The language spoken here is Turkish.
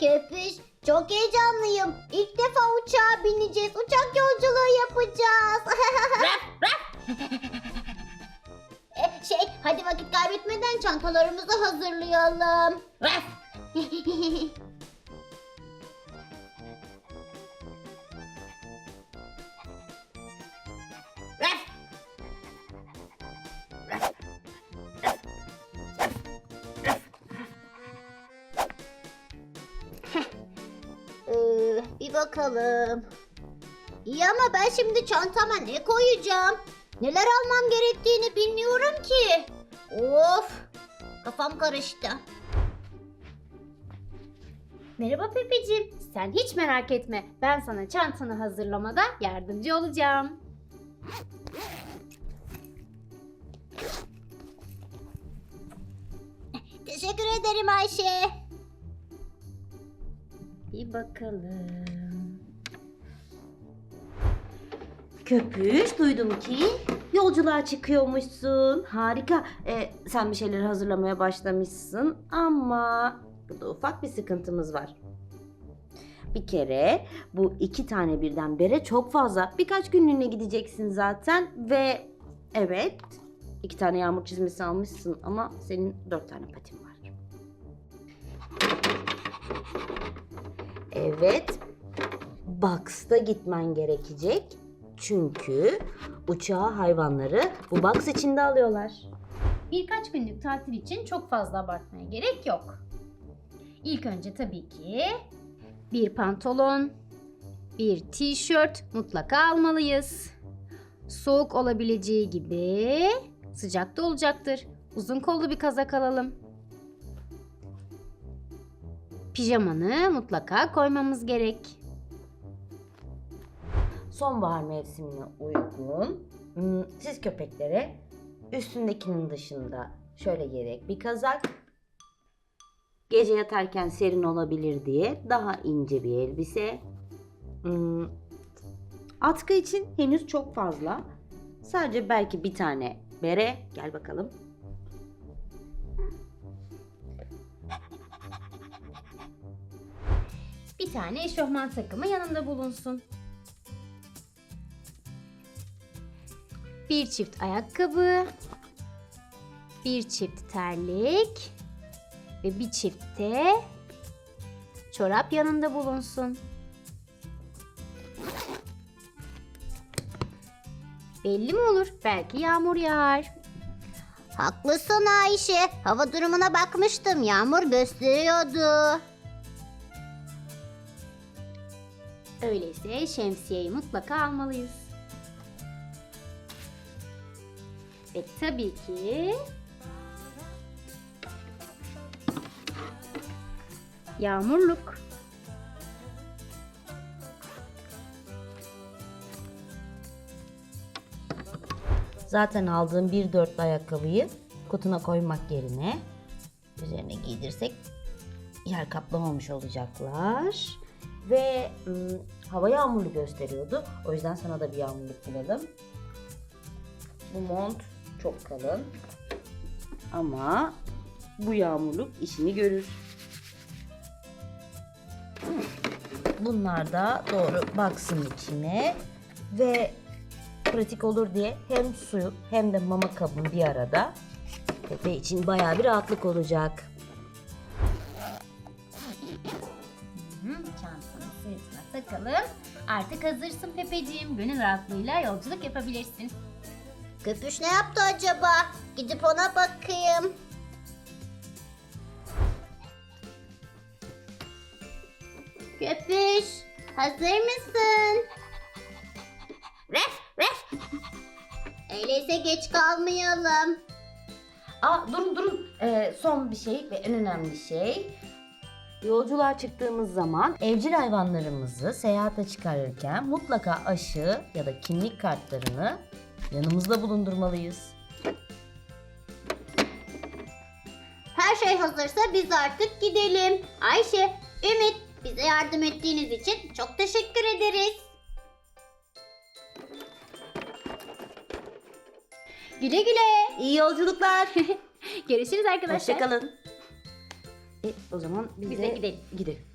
Köpüş çok heyecanlıyım. İlk defa uçağa bineceğiz. Uçak yolculuğu yapacağız. E, şey hadi vakit kaybetmeden çantalarımızı hazırlayalım. bakalım. İyi ama ben şimdi çantama ne koyacağım? Neler almam gerektiğini bilmiyorum ki. Of! Kafam karıştı. Merhaba Pepeciğim. Sen hiç merak etme. Ben sana çantanı hazırlamada yardımcı olacağım. Teşekkür ederim Ayşe. Bir bakalım. Köpüş duydum ki yolculuğa çıkıyormuşsun. Harika. Ee, sen bir şeyler hazırlamaya başlamışsın ama burada ufak bir sıkıntımız var. Bir kere bu iki tane birden bere çok fazla. Birkaç günlüğüne gideceksin zaten ve evet iki tane yağmur çizmesi almışsın ama senin dört tane patin var. Evet. Box'ta gitmen gerekecek. Çünkü uçağa hayvanları bu box içinde alıyorlar. Birkaç günlük tatil için çok fazla abartmaya gerek yok. İlk önce tabii ki bir pantolon, bir tişört mutlaka almalıyız. Soğuk olabileceği gibi sıcak da olacaktır. Uzun kollu bir kazak alalım. Pijamanı mutlaka koymamız gerek. Sonbahar mevsimine uygun. Hmm, siz köpeklere üstündekinin dışında şöyle gerek bir kazak. Gece yatarken serin olabilir diye daha ince bir elbise. Hmm, atkı için henüz çok fazla. Sadece belki bir tane bere. Gel bakalım. Bir tane eşofman takımı yanında bulunsun. Bir çift ayakkabı, bir çift terlik ve bir çift de çorap yanında bulunsun. Belli mi olur? Belki yağmur yağar. Haklısın Ayşe. Hava durumuna bakmıştım. Yağmur gösteriyordu. Öyleyse şemsiyeyi mutlaka almalıyız. Ve tabii ki yağmurluk. Zaten aldığım bir dörtlü ayakkabıyı kutuna koymak yerine üzerine giydirsek yer kaplamamış olacaklar. Ve ım, hava yağmurlu gösteriyordu. O yüzden sana da bir yağmurluk bulalım. Bu mont çok kalın. Ama bu yağmurluk işini görür. Bunlar da doğru baksın içine ve pratik olur diye hem suyu hem de mama kabın bir arada. Pepe için bayağı bir rahatlık olacak. Hı, Çantanı sırtına takalım. Artık hazırsın Pepeciğim. Gönül rahatlığıyla yolculuk yapabilirsin. Köpüş ne yaptı acaba? Gidip ona bakayım. Köpüş, hazır mısın? Ref, ref. Öyleyse geç kalmayalım. Aa durun durun. Ee, son bir şey ve en önemli şey. Yolculuğa çıktığımız zaman evcil hayvanlarımızı seyahate çıkarırken mutlaka aşı ya da kimlik kartlarını yanımızda bulundurmalıyız. Her şey hazırsa biz artık gidelim. Ayşe, Ümit bize yardım ettiğiniz için çok teşekkür ederiz. Güle güle. İyi yolculuklar. Görüşürüz arkadaşlar. Hoşçakalın. E, o zaman biz, Biz de de gidelim. Gidelim.